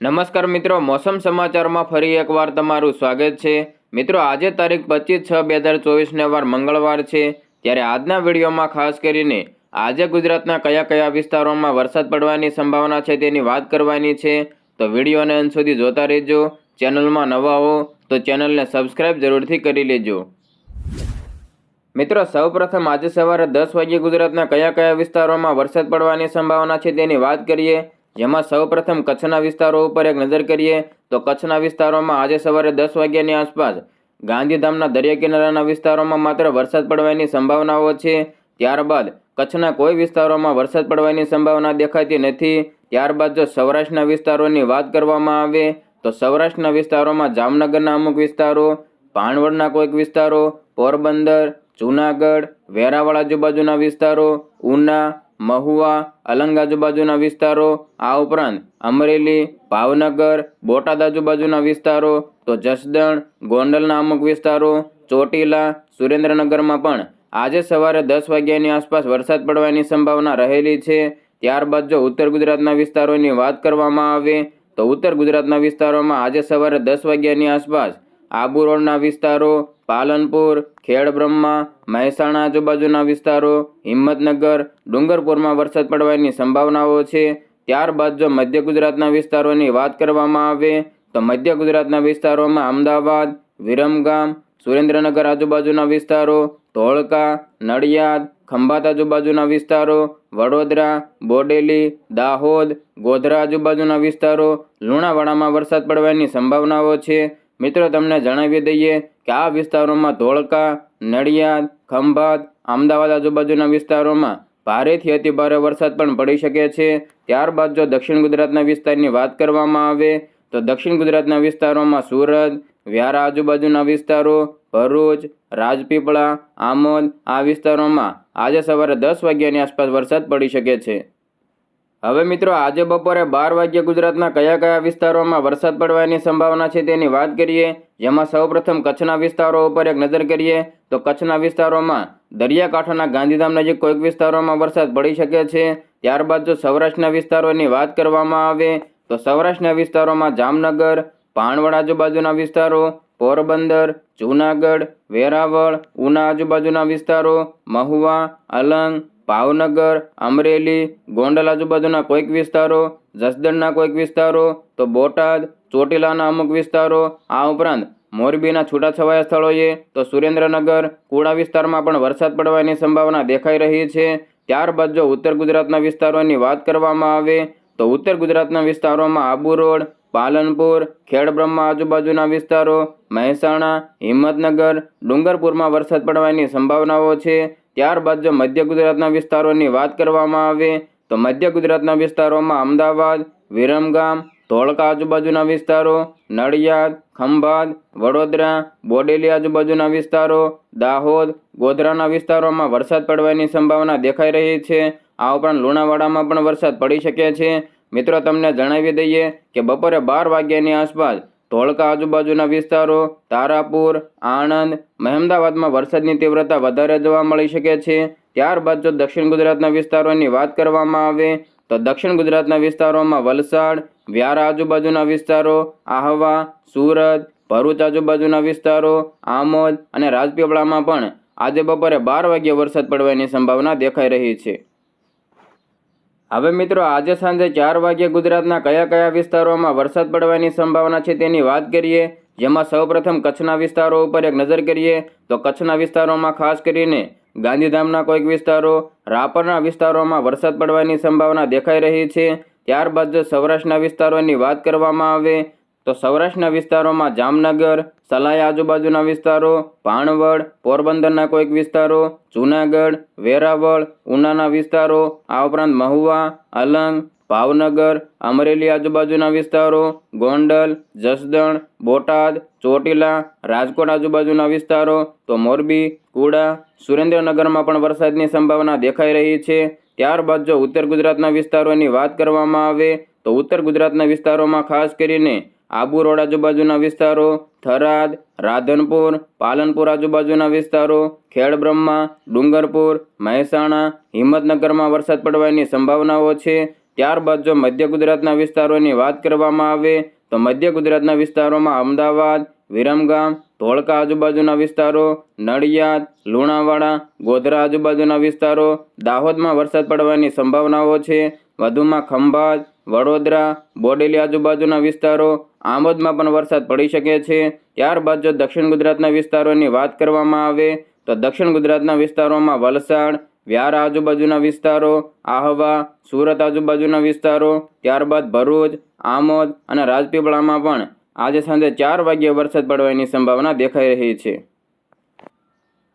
નમસ્કાર મિત્રો, મોસમ સમાચારમાં ફરી એકવાર તમારું સ્વાગત છે. મિત્રો, આજે તારીખ પચીસ છ બે હજાર ચોવીસને વાર મંગળવાર છે. ત્યારે આજના વિડીયોમાં ખાસ કરીને આજે ગુજરાતના કયા કયા વિસ્તારોમાં વરસાદ પડવાની સંભાવના છે તેની વાત કરવાની છે. તો વિડીયોને અંત સુધી જોતા રહેજો. ચેનલમાં નવા હો તો ચેનલને સબસ્ક્રાઇબ જરૂરથી કરી લેજો. મિત્રો, સૌપ્રથમ આજે સવારે દસ વાગ્યે ગુજરાતના કયા કયા વિસ્તારોમાં વરસાદ પડવાની સંભાવના છે તેની વાત કરીએ. જેમાં સૌપ્રથમ કચ્છના વિસ્તારો ઉપર એક નજર કરીએ તો કચ્છના વિસ્તારોમાં આજે સવારે દસ વાગ્યાની આસપાસ ગાંધીધામના દરિયા કિનારાના વિસ્તારોમાં માત્ર વરસાદ પડવાની સંભાવનાઓ છે. ત્યારબાદ કચ્છના કોઈ વિસ્તારોમાં વરસાદ પડવાની સંભાવના દેખાતી નથી. ત્યારબાદ જો સૌરાષ્ટ્રના વિસ્તારોની વાત કરવામાં આવે તો સૌરાષ્ટ્રના વિસ્તારોમાં જામનગરના અમુક વિસ્તારો ભાણવડના કોઈક વિસ્તારો, પોરબંદર, જૂનાગઢ, વેરાવળ આજુબાજુના વિસ્તારો, ઉના મહુવા, અલંગ આજુબાજુના વિસ્તારો, આ ઉપરાંત અમરેલી, ભાવનગર, બોટાદ આજુબાજુના વિસ્તારો, તો જસદણ, ગોંડલના અમુક વિસ્તારો, ચોટીલા, સુરેન્દ્રનગરમાં પણ આજે સવારે દસ વાગ્યાની આસપાસ વરસાદ પડવાની સંભાવના રહેલી છે. ત્યારબાદ જો ઉત્તર ગુજરાતના વિસ્તારોની વાત કરવામાં આવે, તો ઉત્તર ગુજરાતના વિસ્તારોમાં આજે સવારે દસ વાગ્યાની આસપાસ આબુ રોડના વિસ્તારો, પાલનપુર, ખેડબ્રહ્મા, મહેસાણા આજુબાજુના વિસ્તારો, હિંમતનગર, ડુંગરપુરમાં વરસાદ પડવાની સંભાવનાઓ છે. ત્યારબાદ જો મધ્ય ગુજરાતના વિસ્તારોની વાત કરવામાં આવે, તો મધ્ય ગુજરાતના વિસ્તારોમાં અમદાવાદ, વિરમગામ, સુરેન્દ્રનગર આજુબાજુના વિસ્તારો, ધોળકા, નડિયાદ, ખંભાત આજુબાજુના વિસ્તારો, વડોદરા, બોડેલી, દાહોદ, ગોધરા આજુબાજુના વિસ્તારો, લુણાવાડામાં વરસાદ પડવાની સંભાવનાઓ છે. મિત્રો, તમને જણાવી દઈએ કે આ વિસ્તારોમાં ધોળકા, નડિયાદ, ખંભાત, અમદાવાદ આજુબાજુના વિસ્તારોમાં ભારેથી અતિ વરસાદ પણ પડી શકે છે. ત્યારબાદ જો દક્ષિણ ગુજરાતના વિસ્તારની વાત કરવામાં આવે, તો દક્ષિણ ગુજરાતના વિસ્તારોમાં સુરત, વ્યારા આજુબાજુના વિસ્તારો, ભરૂચ, રાજપીપળા, આમોદ આ વિસ્તારોમાં આજે સવારે દસ વાગ્યાની આસપાસ વરસાદ પડી શકે છે. હવે મિત્રો, આજે બપોરે બાર વાગ્યે ગુજરાતના કયા કયા વિસ્તારોમાં વરસાદ પડવાની સંભાવના છે તેની વાત કરીએ. જેમાં સૌપ્રથમ કચ્છના વિસ્તારો ઉપર એક નજર કરીએ તો કચ્છના વિસ્તારોમાં દરિયાકાંઠાના ગાંધીધામ નજીક કોઈક વિસ્તારોમાં વરસાદ પડી શકે છે. ત્યારબાદ જો સૌરાષ્ટ્રના વિસ્તારોની વાત કરવામાં આવે તો સૌરાષ્ટ્રના વિસ્તારોમાં જામનગર પાણવડ આજુબાજુના વિસ્તારો, પોરબંદર, જૂનાગઢ, વેરાવળ, ઉના આજુબાજુના વિસ્તારો, મહુવા, અલંગ ભાવનગર, અમરેલી, ગોંડલ આજુબાજુના કોઈક વિસ્તારો, જસદણના કોઈક વિસ્તારો, તો બોટાદ, ચોટીલાના અમુક વિસ્તારો, આ ઉપરાંત મોરબીના છૂટાછવાયા સ્થળોએ તો સુરેન્દ્રનગર, કુડા વિસ્તારમાં પણ વરસાદ પડવાની સંભાવના દેખાઈ રહી છે. ત્યારબાદ જો ઉત્તર ગુજરાતના વિસ્તારોની વાત કરવામાં આવે, તો ઉત્તર ગુજરાતના વિસ્તારોમાં આબુ રોડ, પાલનપુર, ખેડબ્રહ્મા આજુબાજુના વિસ્તારો, મહેસાણા, હિંમતનગર, ડુંગરપુરમાં વરસાદ પડવાની સંભાવનાઓ છે. ત્યારબાદ જો મધ્ય ગુજરાતના વિસ્તારોની વાત કરવામાં આવે, તો મધ્ય ગુજરાતના વિસ્તારોમાં અમદાવાદ, વિરમગામ, ધોળકા આજુબાજુના વિસ્તારો, નડિયાદ, ખંભાત, વડોદરા, બોડેલી આજુબાજુના વિસ્તારો, દાહોદ, ગોધરાના વિસ્તારોમાં વરસાદ પડવાની સંભાવના દેખાઈ રહી છે. આ ઉપરાંત લુણાવાડામાં પણ વરસાદ પડી શકે છે. મિત્રો, તમને જણાવી દઈએ કે બપોરે બાર વાગ્યાની આસપાસ ધોળકા આજુબાજુના વિસ્તારો, તારાપુર, આણંદ, મહેમદાવાદમાં વરસાદની તીવ્રતા વધારે જોવા મળી શકે છે. ત્યારબાદ જો દક્ષિણ ગુજરાતના વિસ્તારોની વાત કરવામાં આવે, તો દક્ષિણ ગુજરાતના વિસ્તારોમાં વલસાડ, વ્યારા આજુબાજુના વિસ્તારો, આહવા, સુરત, ભરૂચ આજુબાજુના વિસ્તારો, આમોદ અને રાજપીપળામાં પણ આજે બપોરે બાર વાગ્યે વરસાદ પડવાની સંભાવના દેખાઈ રહી છે. હવે મિત્રો, આજે સાંજે ચાર વાગ્યે ગુજરાતના કયા કયા વિસ્તારોમાં વરસાદ પડવાની સંભાવના છે તેની વાત કરીએ, જેમાં સૌપ્રથમ કચ્છના વિસ્તારો ઉપર એક નજર કરીએ, તો કચ્છના વિસ્તારોમાં ખાસ કરીને ગાંધીધામના કોઈક વિસ્તારો, રાપરના વિસ્તારોમાં વરસાદ પડવાની સંભાવના દેખાઈ રહી છે. ત્યારબાદ જો સૌરાષ્ટ્રના વિસ્તારોની વાત કરવામાં આવે તો સૌરાષ્ટ્રના વિસ્તારોમાં જામનગર સલાય આજુબાજુના વિસ્તારો ભાણવડ પોરબંદરના કોઈક વિસ્તારો, જૂનાગઢ, વેરાવળ, ઉનાના વિસ્તારો, આ ઉપરાંત મહુવા, અલંગ, ભાવનગર, અમરેલી આજુબાજુના વિસ્તારો, ગોંડલ, જસદણ, બોટાદ, ચોટીલા, રાજકોટ આજુબાજુના વિસ્તારો, તો મોરબી, કુડા, સુરેન્દ્રનગરમાં પણ વરસાદની સંભાવના દેખાઈ રહી છે. ત્યારબાદ જો ઉત્તર ગુજરાતના વિસ્તારોની વાત કરવામાં આવે, તો ઉત્તર ગુજરાતના વિસ્તારોમાં ખાસ કરીને આબુ રોડ આજુબાજુના વિસ્તારો, થરાદ, રાધનપુર, પાલનપુર આજુબાજુના વિસ્તારો, ખેડબ્રહ્મા, ડુંગરપુર, મહેસાણા, હિંમતનગરમાં વરસાદ પડવાની સંભાવનાઓ છે. ત્યારબાદ જો મધ્ય ગુજરાતના વિસ્તારોની વાત કરવામાં આવે, તો મધ્ય ગુજરાતના વિસ્તારોમાં અમદાવાદ, વિરમગામ, ધોળકા આજુબાજુના વિસ્તારો, નડિયાદ, લુણાવાડા, ગોધરા આજુબાજુના વિસ્તારો, દાહોદમાં વરસાદ પડવાની સંભાવનાઓ છે. વધુમાં ખંભાત વડોદરા, બોડેલી આજુબાજુના વિસ્તારો આમોદમાં પણ વરસાદ પડી શકે છે. ત્યારબાદ જો દક્ષિણ ગુજરાતના વિસ્તારોની વાત કરવામાં આવે, તો દક્ષિણ ગુજરાતના વિસ્તારોમાં વલસાડ, વ્યારા આજુબાજુના વિસ્તારો, આહવા, સુરત આજુબાજુના વિસ્તારો, ત્યારબાદ ભરૂચ, આમોદ અને રાજપીપળામાં પણ આજે સાંજે ચાર વાગ્યે વરસાદ પડવાની સંભાવના દેખાઈ રહી છે.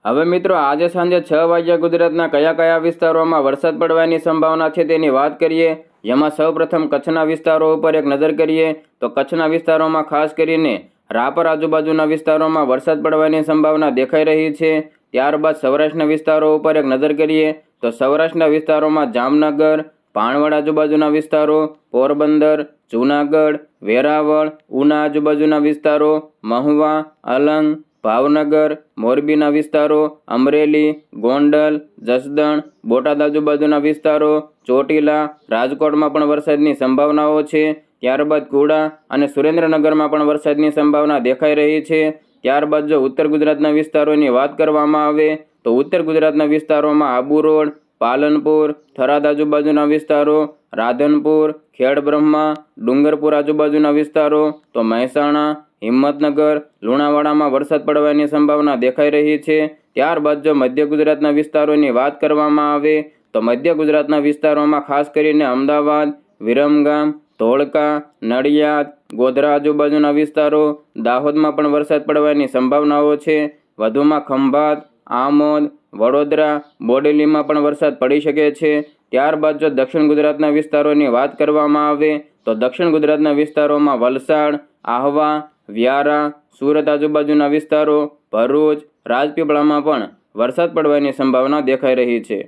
હવે મિત્રો, આજે સાંજે છ વાગ્યા ગુજરાતના કયા કયા વિસ્તારોમાં વરસાદ પડવાની સંભાવના છે તેની વાત કરીએ. જેમાં સૌપ્રથમ કચ્છના વિસ્તારો ઉપર એક નજર કરીએ તો કચ્છના વિસ્તારોમાં ખાસ કરીને રાપર આજુબાજુના વિસ્તારોમાં વરસાદ પડવાની સંભાવના દેખાઈ રહી છે. ત્યારબાદ સૌરાષ્ટ્રના વિસ્તારો ઉપર એક નજર કરીએ તો સૌરાષ્ટ્રના વિસ્તારોમાં જામનગર પાણવડ આજુબાજુના વિસ્તારો, પોરબંદર, જૂનાગઢ, વેરાવળ, ઉના આજુબાજુના વિસ્તારો, મહુવા, અલંગ ભાવનગર, મોરબીના વિસ્તારો, અમરેલી, ગોંડલ, જસદણ, બોટાદ આજુબાજુના વિસ્તારો, ચોટીલા, રાજકોટમાં પણ વરસાદની સંભાવનાઓ છે. ત્યારબાદ કુડા અને સુરેન્દ્રનગરમાં પણ વરસાદની સંભાવના દેખાઈ રહી છે. ત્યારબાદ જો ઉત્તર ગુજરાતના વિસ્તારોની વાત કરવામાં આવે, તો ઉત્તર ગુજરાતના વિસ્તારોમાં આબુ રોડ, પાલનપુર, થરાદ આજુબાજુના વિસ્તારો, રાધનપુર, ખેડબ્રહ્મા, ડુંગરપુર આજુબાજુના વિસ્તારો, તો મહેસાણા હિંમતનગર, લુણાવાડામાં વરસાદ પડવાની સંભાવના દેખાઈ રહી છે. ત્યારબાદ જો મધ્ય ગુજરાતના વિસ્તારોની વાત કરવામાં આવે, તો મધ્ય ગુજરાતના વિસ્તારોમાં ખાસ કરીને અમદાવાદ, વિરમગામ, ધોળકા, નડિયાદ, ગોધરા આજુબાજુના વિસ્તારો દાહોદમાં પણ વરસાદ પડવાની સંભાવનાઓ છે. વધુમાં ખંભાત, આમોદ, વડોદરા, બોડેલીમાં પણ વરસાદ પડી શકે છે. ત્યારબાદ જો દક્ષિણ ગુજરાતના વિસ્તારોની વાત કરવામાં આવે, તો દક્ષિણ ગુજરાતના વિસ્તારોમાં વલસાડ, આહવા વ્યારા, સુરત આજુબાજુના વિસ્તારો, ભરૂચ, રાજપીપળામાં પણ વરસાદ પડવાની સંભાવના દેખાઈ રહી છે.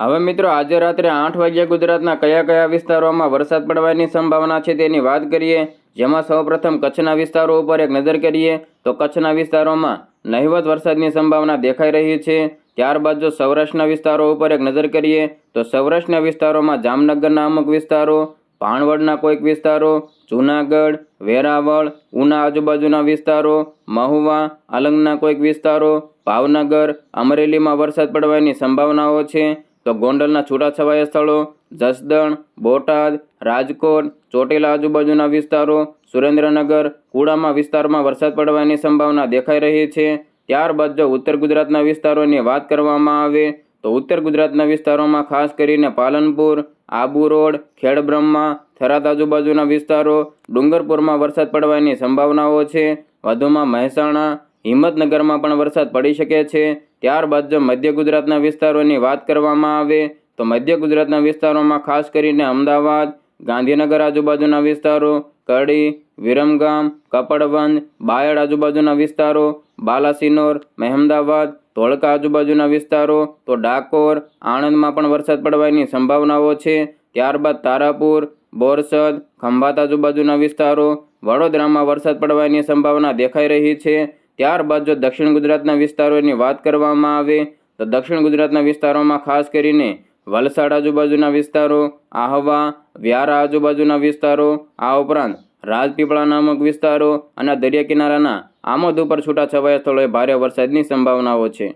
હવે મિત્રો, આજે રાત્રે આઠ વાગ્યા ગુજરાતના કયા કયા વિસ્તારોમાં વરસાદ પડવાની સંભાવના છે તેની વાત કરીએ, જેમાં સૌપ્રથમ કચ્છના વિસ્તારો ઉપર એક નજર કરીએ, તો કચ્છના વિસ્તારોમાં નહિવત વરસાદની સંભાવના દેખાઈ રહી છે. ત્યારબાદ જો સૌરાષ્ટ્રના વિસ્તારો ઉપર એક નજર કરીએ, તો સૌરાષ્ટ્રના વિસ્તારોમાં જામનગરના અમુક વિસ્તારો ભાણવડના કોઈક વિસ્તારો, જૂનાગઢ, વેરાવળ, ઉના આજુબાજુના વિસ્તારો, મહુવા અલંગના કોઈક વિસ્તારો, ભાવનગર, અમરેલીમાં વરસાદ પડવાની સંભાવનાઓ છે. તો ગોંડલના છૂટાછવાયા સ્થળો, જસદણ, બોટાદ, રાજકોટ, ચોટીલા આજુબાજુના વિસ્તારો, સુરેન્દ્રનગર, કુડામાં વિસ્તારમાં વરસાદ પડવાની સંભાવના દેખાઈ રહી છે. ત્યારબાદ જો ઉત્તર ગુજરાતના વિસ્તારોની વાત કરવામાં આવે તો ઉત્તર ગુજરાતના વિસ્તારોમાં ખાસ કરીને પાલનપુર, આબુ રોડ, ખેડબ્રહ્મા, થરાદ આજુબાજુના વિસ્તારો ડુંગરપુરમાં વરસાદ પડવાની સંભાવનાઓ છે. વધુમાં મહેસાણા, હિંમતનગરમાં પણ વરસાદ પડી શકે છે. ત્યારબાદ જો મધ્ય ગુજરાતના વિસ્તારોની વાત કરવામાં આવે, તો મધ્ય ગુજરાતના વિસ્તારોમાં ખાસ કરીને અમદાવાદ, ગાંધીનગર આજુબાજુના વિસ્તારો કડી વિરમગામ, કપડવંજ, બાયડ આજુબાજુના વિસ્તારો બાલાસિનોર, મહેમદાવાદ, ધોળકા આજુબાજુના વિસ્તારો, તો ડાકોર, આણંદમાં પણ વરસાદ પડવાની સંભાવનાઓ છે. ત્યારબાદ તારાપુર, બોરસદ, ખંભાત આજુબાજુના વિસ્તારો, વડોદરામાં વરસાદ પડવાની સંભાવના દેખાઈ રહી છે. ત્યારબાદ જો દક્ષિણ ગુજરાતના વિસ્તારોની વાત કરવામાં આવે, તો દક્ષિણ ગુજરાતના વિસ્તારોમાં ખાસ કરીને વલસાડ આજુબાજુના વિસ્તારો, આહવા, વ્યારા આજુબાજુના વિસ્તારો, આ ઉપરાંત રાજપીપળા નામક વિસ્તારો અને દરિયા કિનારાના આમોદ ઉપર છૂટાછવાયા સ્થળોએ ભારે વરસાદની સંભાવનાઓ છે.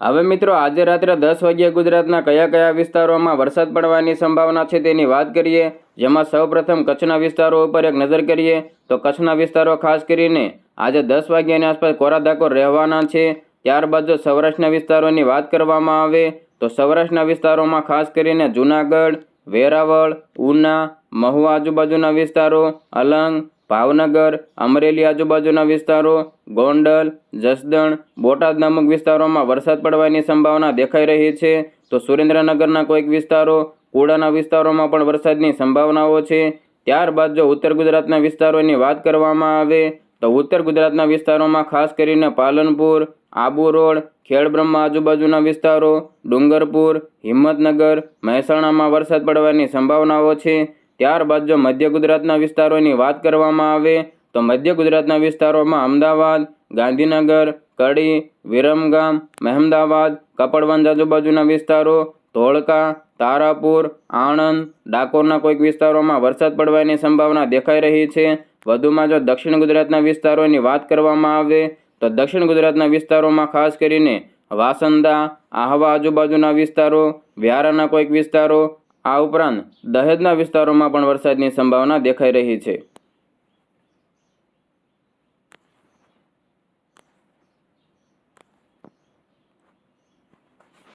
હવે મિત્રો, આજે રાત્રે દસ વાગ્યે ગુજરાતના કયા કયા વિસ્તારોમાં વરસાદ પડવાની સંભાવના છે તેની વાત કરીએ, જેમાં સૌપ્રથમ કચ્છના વિસ્તારો ઉપર એક નજર કરીએ, તો કચ્છના વિસ્તારો ખાસ કરીને આજે દસ વાગ્યાની આસપાસ કોરાધાકોર રહેવાના છે. ત્યારબાદ જો સૌરાષ્ટ્રના વિસ્તારોની વાત કરવામાં આવે, તો સૌરાષ્ટ્રના વિસ્તારોમાં ખાસ કરીને જૂનાગઢ, વેરાવળ, ઉના મહુવા આજુબાજુના વિસ્તારો, અલંગ, ભાવનગર, અમરેલી આજુબાજુના વિસ્તારો, ગોંડલ, જસદણ, બોટાદ નામક વિસ્તારોમાં વરસાદ પડવાની સંભાવના દેખાઈ રહી છે. તો સુરેન્દ્રનગરના કોઈક વિસ્તારો, કુડાના વિસ્તારોમાં પણ વરસાદની સંભાવનાઓ છે. ત્યારબાદ જો ઉત્તર ગુજરાતના વિસ્તારોની વાત કરવામાં આવે, તો ઉત્તર ગુજરાતના વિસ્તારોમાં ખાસ કરીને પાલનપુર, આબુ રોડ, ખેડબ્રહ્મા આજુબાજુના વિસ્તારો, ડુંગરપુર, હિંમતનગર, મહેસાણામાં વરસાદ પડવાની સંભાવનાઓ છે. ત્યારબાદ જો મધ્ય ગુજરાતના વિસ્તારોની વાત કરવામાં આવે, તો મધ્ય ગુજરાતના વિસ્તારોમાં અમદાવાદ, ગાંધીનગર, કડી, વિરમગામ, મહેમદાવાદ, કપડવંજ આજુબાજુના વિસ્તારો, ધોળકા, તારાપુર, આણંદ, ડાકોરના કોઈક વિસ્તારોમાં વરસાદ પડવાની સંભાવના દેખાઈ રહી છે. વધુમાં જો દક્ષિણ ગુજરાતના વિસ્તારોની વાત કરવામાં આવે, તો દક્ષિણ ગુજરાતના વિસ્તારોમાં ખાસ કરીને વાસંદા, આહવા આજુબાજુના વિસ્તારો, વ્યારાના કોઈક વિસ્તારો આ ઉપરાંત દહેજના વિસ્તારોમાં પણ વરસાદની સંભાવના દેખાઈ રહી છે.